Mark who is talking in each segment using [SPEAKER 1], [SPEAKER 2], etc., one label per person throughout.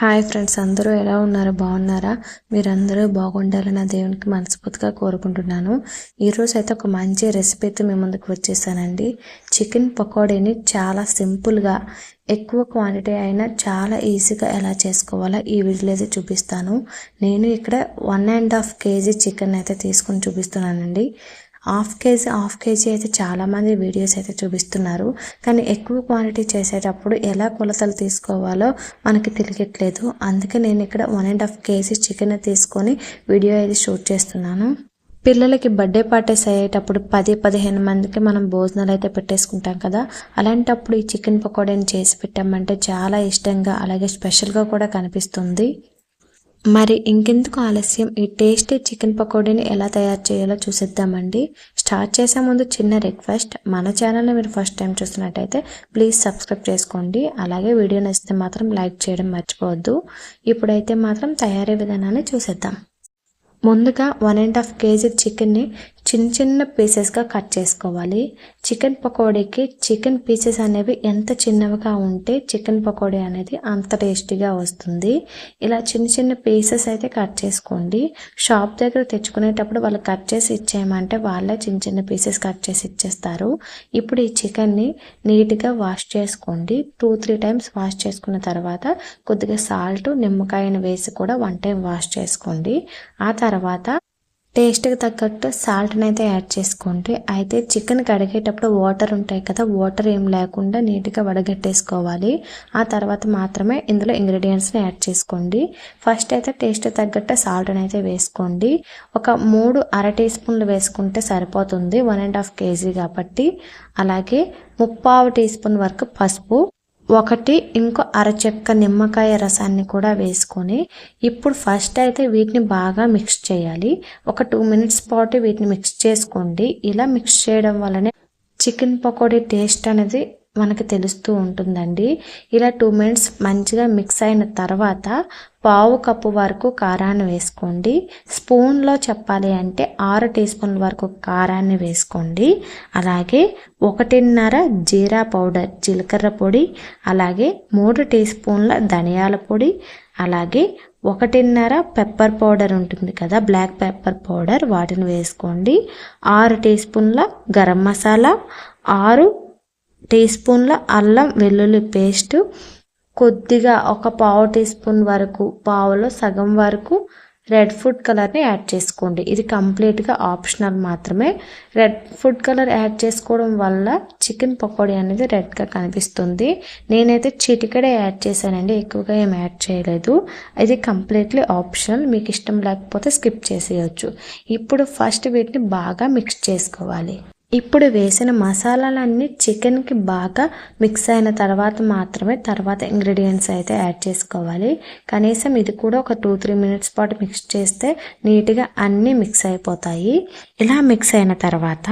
[SPEAKER 1] Hi friends అందరూ ఎలా ఉన్నారు? బాగున్నారా? మీరందరూ బాగుండాలని నా దేవునికి మనస్ఫూర్తిగా కోరుకుంటున్నాను. ఈరోజు అయితే ఒక మంచి రెసిపీ అయితే మేము ముందుకు వచ్చేసానండి. చికెన్ పకోడీని చాలా సింపుల్గా ఎక్కువ క్వాంటిటీ అయినా చాలా ఈజీగా ఎలా చేసుకోవాలో ఈ వీడియోలో అయితే చూపిస్తాను. నేను ఇక్కడ one and half KG chicken అయితే తీసుకొని చూపిస్తున్నానండి. హాఫ్ కేజీ హాఫ్ కేజీ అయితే చాలామంది వీడియోస్ అయితే చూపిస్తున్నారు. కానీ ఎక్కువ క్వాంటిటీ చేసేటప్పుడు ఎలా కొలతలు తీసుకోవాలో మనకి తెలియట్లేదు. అందుకే నేను ఇక్కడ one and half KG chicken తీసుకొని వీడియో అయితే షూట్ చేస్తున్నాను. పిల్లలకి బర్త్డే పార్టీస్ అయ్యేటప్పుడు పది పదిహేను మందికి మనం భోజనాలు అయితే పెట్టేసుకుంటాం కదా. అలాంటప్పుడు ఈ చికెన్ పకోడీని చేసి పెట్టామంటే చాలా ఇష్టంగా అలాగే స్పెషల్గా కూడా కనిపిస్తుంది. మరి ఇంకెందుకు ఆలస్యం? ఈ టేస్టీ చికెన్ పకోడీని ఎలా తయారు చేయాలో చూసిద్దామండి. స్టార్ట్ చేసే ముందు చిన్న రిక్వెస్ట్ మన ఛానల్ని మీరు ఫస్ట్ టైం చూస్తున్నట్టయితే ప్లీజ్ సబ్స్క్రైబ్ చేసుకోండి. అలాగే వీడియో నచ్చితే మాత్రం లైక్ చేయడం మర్చిపోవద్దు. ఇప్పుడైతే మాత్రం తయారీ విధానాన్ని చూసేద్దాం. ముందుగా వన్ అండ్ హాఫ్ కేజీ చికెన్ని చిన్న చిన్న పీసెస్గా కట్ చేసుకోవాలి. చికెన్ పకోడీకి చికెన్ పీసెస్ అనేవి ఎంత చిన్నవిగా ఉంటే చికెన్ పకోడీ అనేది అంత టేస్టీగా వస్తుంది. ఇలా చిన్న చిన్న పీసెస్ అయితే కట్ చేసుకోండి. షాప్ దగ్గర తెచ్చుకునేటప్పుడు వాళ్ళు కట్ చేసి ఇచ్చేయమంటే వాళ్ళే చిన్న చిన్న పీసెస్ కట్ చేసి ఇచ్చేస్తారు. ఇప్పుడు ఈ చికెన్ని నీట్గా వాష్ చేసుకోండి. టూ త్రీ టైమ్స్ వాష్ చేసుకున్న తర్వాత కొద్దిగా సాల్ట్ నిమ్మకాయను వేసి కూడా వన్ టైం వాష్ చేసుకోండి. ఆ తర్వాత టేస్ట్కి తగ్గట్టు సాల్ట్ని అయితే యాడ్ చేసుకోండి. అయితే చికెన్ కడిగేటప్పుడు వాటర్ ఉంటాయి కదా వాటర్ ఏం లేకుండా నీట్గా వడగట్టేసుకోవాలి. ఆ తర్వాత మాత్రమే ఇందులో ఇంగ్రీడియంట్స్ని యాడ్ చేసుకోండి. ఫస్ట్ అయితే టేస్ట్ తగ్గట్టు సాల్ట్ని అయితే వేసుకోండి. ఒక మూడు అర టీ స్పూన్లు వేసుకుంటే సరిపోతుంది. వన్ అండ్ హాఫ్ కేజీ కాబట్టి. అలాగే ముప్పావు టీ స్పూన్ వరకు పసుపు. ఒకటి ఇంకో అరచెక్క నిమ్మకాయ రసాన్ని కూడా వేసుకొని ఇప్పుడు ఫస్ట్ అయితే వీటిని బాగా మిక్స్ చేయాలి. ఒక టూ మినిట్స్ పాటు వీటిని మిక్స్ చేసుకోండి. ఇలా మిక్స్ చేయడం వల్లనే చికెన్ పకోడీ టేస్ట్ అనేది మనకి తెలుస్తూ ఉంటుందండి. ఇలా టూ మినిట్స్ మంచిగా మిక్స్ అయిన తర్వాత పావు కప్పు వరకు కారాన్ని వేసుకోండి. స్పూన్లో చెప్పాలి అంటే ఆరు టీ స్పూన్ల వరకు కారాన్ని వేసుకోండి. అలాగే ఒకటిన్నర జీరా పౌడర్ జీలకర్ర పొడి అలాగే మూడు టీ స్పూన్ల ధనియాల పొడి అలాగే ఒకటిన్నర పెప్పర్ పౌడర్ ఉంటుంది కదా బ్లాక్ పెప్పర్ పౌడర్ వాటిని వేసుకోండి. ఆరు టీ స్పూన్ల గరం మసాలా ఆరు టీ స్పూన్ల అల్లం వెల్లుల్లి పేస్ట్ కొద్దిగా ఒక పావు టీ స్పూన్ వరకు పావులో సగం వరకు రెడ్ ఫుడ్ కలర్ని యాడ్ చేసుకోండి. ఇది కంప్లీట్గా ఆప్షనల్ మాత్రమే. రెడ్ ఫుడ్ కలర్ యాడ్ చేసుకోవడం వల్ల చికెన్ పకోడీ అనేది రెడ్గా కనిపిస్తుంది. నేనైతే చిటికడే యాడ్ చేశానండి ఎక్కువగా ఏం యాడ్ చేయలేదు. ఇది కంప్లీట్లీ ఆప్షనల్ మీకు ఇష్టం లేకపోతే స్కిప్ చేసేయచ్చు. ఇప్పుడు ఫస్ట్ వీటిని బాగా మిక్స్ చేసుకోవాలి. ఇప్పుడు వేసిన మసాలాలన్నీ చికెన్కి బాగా మిక్స్ అయిన తర్వాత మాత్రమే తర్వాత ఇంగ్రీడియంట్స్ అయితే యాడ్ చేసుకోవాలి. కనీసం ఇది కూడా ఒక టూ త్రీ మినిట్స్ పాటు మిక్స్ చేస్తే నీట్గా అన్నీ మిక్స్ అయిపోతాయి. ఇలా మిక్స్ అయిన తర్వాత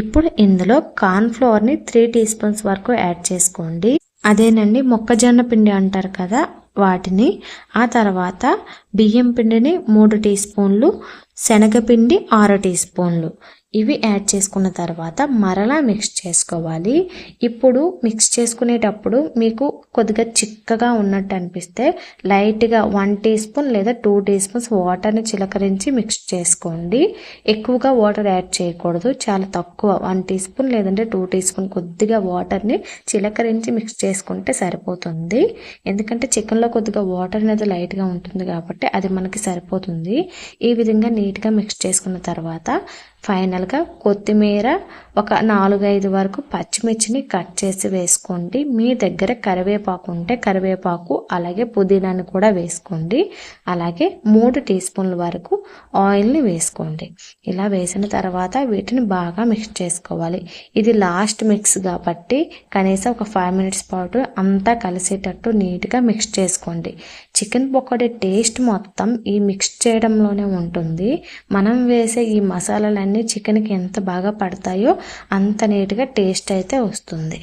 [SPEAKER 1] ఇప్పుడు ఇందులో కార్న్ఫ్లోర్ని త్రీ టీ స్పూన్స్ వరకు యాడ్ చేసుకోండి. అదేనండి మొక్కజొన్న పిండి అంటారు కదా వాటిని. ఆ తర్వాత బియ్యం పిండిని మూడు టీ స్పూన్లు శనగపిండి ఆరు టీ స్పూన్లు ఇవి యాడ్ చేసుకున్న తర్వాత మరలా మిక్స్ చేసుకోవాలి. ఇప్పుడు మిక్స్ చేసుకునేటప్పుడు మీకు కొద్దిగా చిక్కగా ఉన్నట్టు అనిపిస్తే లైట్గా వన్ టీ స్పూన్ లేదా టూ టీ స్పూన్స్ వాటర్ని చిలకరించి మిక్స్ చేసుకోండి. ఎక్కువగా వాటర్ యాడ్ చేయకూడదు. చాలా తక్కువ వన్ టీ స్పూన్ లేదంటే టూ టీ స్పూన్ కొద్దిగా వాటర్ని చిలకరించి మిక్స్ చేసుకుంటే సరిపోతుంది. ఎందుకంటే చికెన్లో కొద్దిగా వాటర్ అనేది లైట్గా ఉంటుంది కాబట్టి అది మనకి సరిపోతుంది. ఈ విధంగా నీట్గా మిక్స్ చేసుకున్న తర్వాత ఫైనల్గా కొత్తిమీర ఒక నాలుగైదు వరకు పచ్చిమిర్చిని కట్ చేసి వేసుకోండి. మీ దగ్గర కరివేపాకు ఉంటే కరివేపాకు అలాగే పుదీనాని కూడా వేసుకోండి. అలాగే మూడు టీ స్పూన్ల వరకు ఆయిల్ని వేసుకోండి. ఇలా వేసిన తర్వాత వీటిని బాగా మిక్స్ చేసుకోవాలి. ఇది లాస్ట్ మిక్స్ కాబట్టి కనీసం ఒక ఫైవ్ మినిట్స్ పాటు అంతా కలిసేటట్టు నీట్గా మిక్స్ చేసుకోండి. చికెన్ పకోడీ టేస్ట్ మొత్తం ఈ మిక్స్ చేయడంలోనే ఉంటుంది. మనం వేసే ఈ మసాలాలన్నీ చికెన్కి ఎంత బాగా పడతాయో అంత నీట్గా టేస్ట్ అయితే వస్తుంది.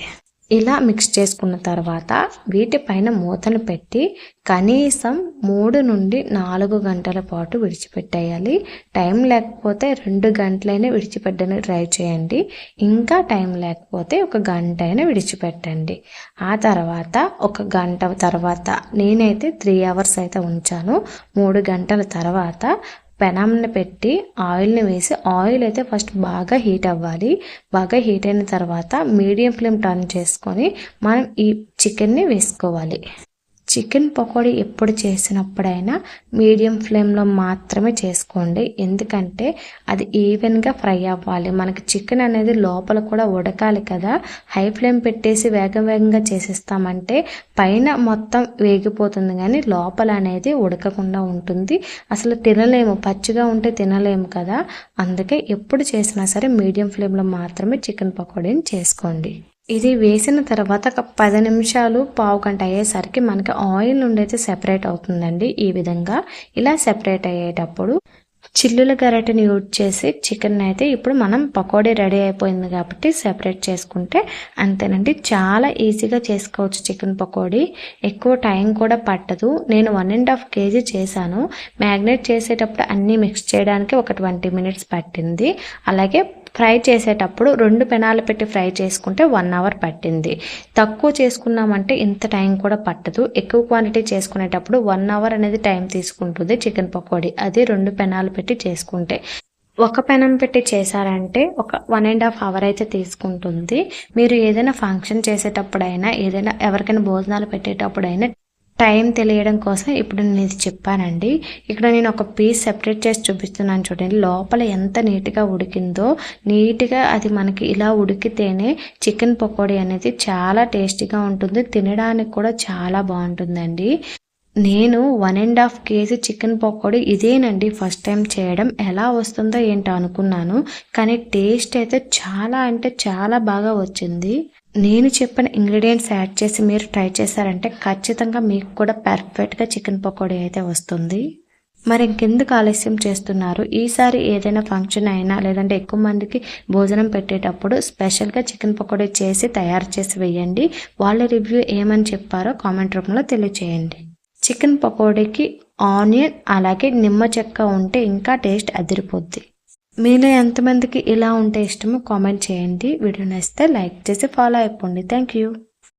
[SPEAKER 1] ఇలా మిక్స్ చేసుకున్న తర్వాత వీటిపైన మూతను పెట్టి కనీసం మూడు నుండి నాలుగు గంటల పాటు విడిచిపెట్టేయాలి. టైం లేకపోతే రెండు గంటలైనా విడిచిపెట్టడానికి ట్రై చేయండి. ఇంకా టైం లేకపోతే ఒక గంట అయినా విడిచిపెట్టండి. ఆ తర్వాత ఒక గంట తర్వాత నేనైతే త్రీ అవర్స్ అయితే ఉంచాను. మూడు గంటల తర్వాత పెనంని పెట్టి ఆయిల్ని వేసి ఆయిల్ అయితే ఫస్ట్ బాగా హీట్ అవ్వాలి. బాగా హీట్ అయిన తర్వాత మీడియం ఫ్లేమ్ టర్న్ చేసుకొని మనం ఈ చికెన్ని వేసుకోవాలి. చికెన్ పకోడీ ఎప్పుడు చేసినప్పుడైనా మీడియం ఫ్లేమ్లో మాత్రమే చేసుకోండి. ఎందుకంటే అది ఈవెన్గా ఫ్రై అవ్వాలి. మనకి చికెన్ అనేది లోపల కూడా ఉడకాలి కదా. హై ఫ్లేమ్ పెట్టేసి వేగం వేగంగా చేసేస్తామంటే పైన మొత్తం వేగిపోతుంది కానీ లోపల అనేది ఉడకకుండా ఉంటుంది. అసలు తినలేము. పచ్చిగా ఉంటే తినలేము కదా. అందుకే ఎప్పుడు చేసినా సరే మీడియం ఫ్లేమ్లో మాత్రమే చికెన్ పకోడీని చేసుకోండి. ఇది వేసిన తర్వాత ఒక పది నిమిషాలు పావు గంట అయ్యేసరికి మనకి ఆయిల్ నుండి అయితే సెపరేట్ అవుతుందండి ఈ విధంగా. ఇలా సెపరేట్ అయ్యేటప్పుడు చిల్లుల గరటని యూజ్ చేసి చికెన్ అయితే ఇప్పుడు మనం పకోడీ రెడీ అయిపోయింది కాబట్టి సెపరేట్ చేసుకుంటే అంతేనండి. చాలా ఈజీగా చేసుకోవచ్చు చికెన్ పకోడీ. ఎక్కువ టైం కూడా పట్టదు. నేను వన్ అండ్ హాఫ్ కేజీ చేశాను. మ్యాగ్నేట్ చేసేటప్పుడు అన్నీ మిక్స్ చేయడానికి ఒక ట్వంటీ మినిట్స్ పట్టింది. అలాగే ఫ్రై చేసేటప్పుడు రెండు పెనాలు పెట్టి ఫ్రై చేసుకుంటే వన్ అవర్ పట్టింది. తక్కువ చేసుకున్నామంటే ఇంత టైం కూడా పట్టదు. ఎక్కువ క్వాంటిటీ చేసుకునేటప్పుడు వన్ అవర్ అనేది టైం తీసుకుంటుంది చికెన్ పకోడీ. అది రెండు పెనాలు పెట్టి చేసుకుంటే. ఒక పెనం పెట్టి చేశారంటే ఒక వన్ అండ్ హాఫ్ అవర్ అయితే తీసుకుంటుంది. మీరు ఏదైనా ఫంక్షన్ చేసేటప్పుడైనా ఏదైనా ఎవరికైనా భోజనాలు పెట్టేటప్పుడైనా టైం తెలియడం కోసం ఇప్పుడు నేను ఇది చెప్పానండి. ఇక్కడ నేను ఒక పీస్ సెపరేట్ చేసి చూపిస్తున్నాను చూడండి. లోపల ఎంత నీట్గా ఉడికిందో నీట్గా అది మనకి ఇలా ఉడికితేనే చికెన్ పకోడీ అనేది చాలా టేస్టీగా ఉంటుంది. తినడానికి కూడా చాలా బాగుంటుందండి. నేను one and half KG chicken pakodi ఇదేనండి ఫస్ట్ టైం చేయడం. ఎలా వస్తుందో ఏంటో అనుకున్నాను. కానీ టేస్ట్ అయితే చాలా అంటే చాలా బాగా వచ్చింది. నేను చెప్పిన ఇంగ్రీడియంట్స్ యాడ్ చేసి మీరు ట్రై చేశారంటే ఖచ్చితంగా మీకు కూడా పర్ఫెక్ట్గా చికెన్ పకోడీ అయితే వస్తుంది. మరి ఇంకెందుకు ఆలస్యం చేస్తున్నారు? ఈసారి ఏదైనా ఫంక్షన్ అయినా లేదంటే ఎక్కువ మందికి భోజనం పెట్టేటప్పుడు స్పెషల్గా చికెన్ పకోడీ చేసి తయారు చేసి వేయండి. వాళ్ళ రివ్యూ ఏమని చెప్పారో కామెంట్ రూపంలో తెలియచేయండి. చికెన్ పకోడీకి ఆనియన్ అలాగే నిమ్మ చెక్క ఉంటే ఇంకా టేస్ట్ అదిరిపోద్ది. మీలో ఎంతమందికి ఇలా ఉంటే ఇష్టమో కామెంట్ చేయండి. వీడియో నచ్చితే లైక్ చేసి ఫాలో అయిపోండి. Thank you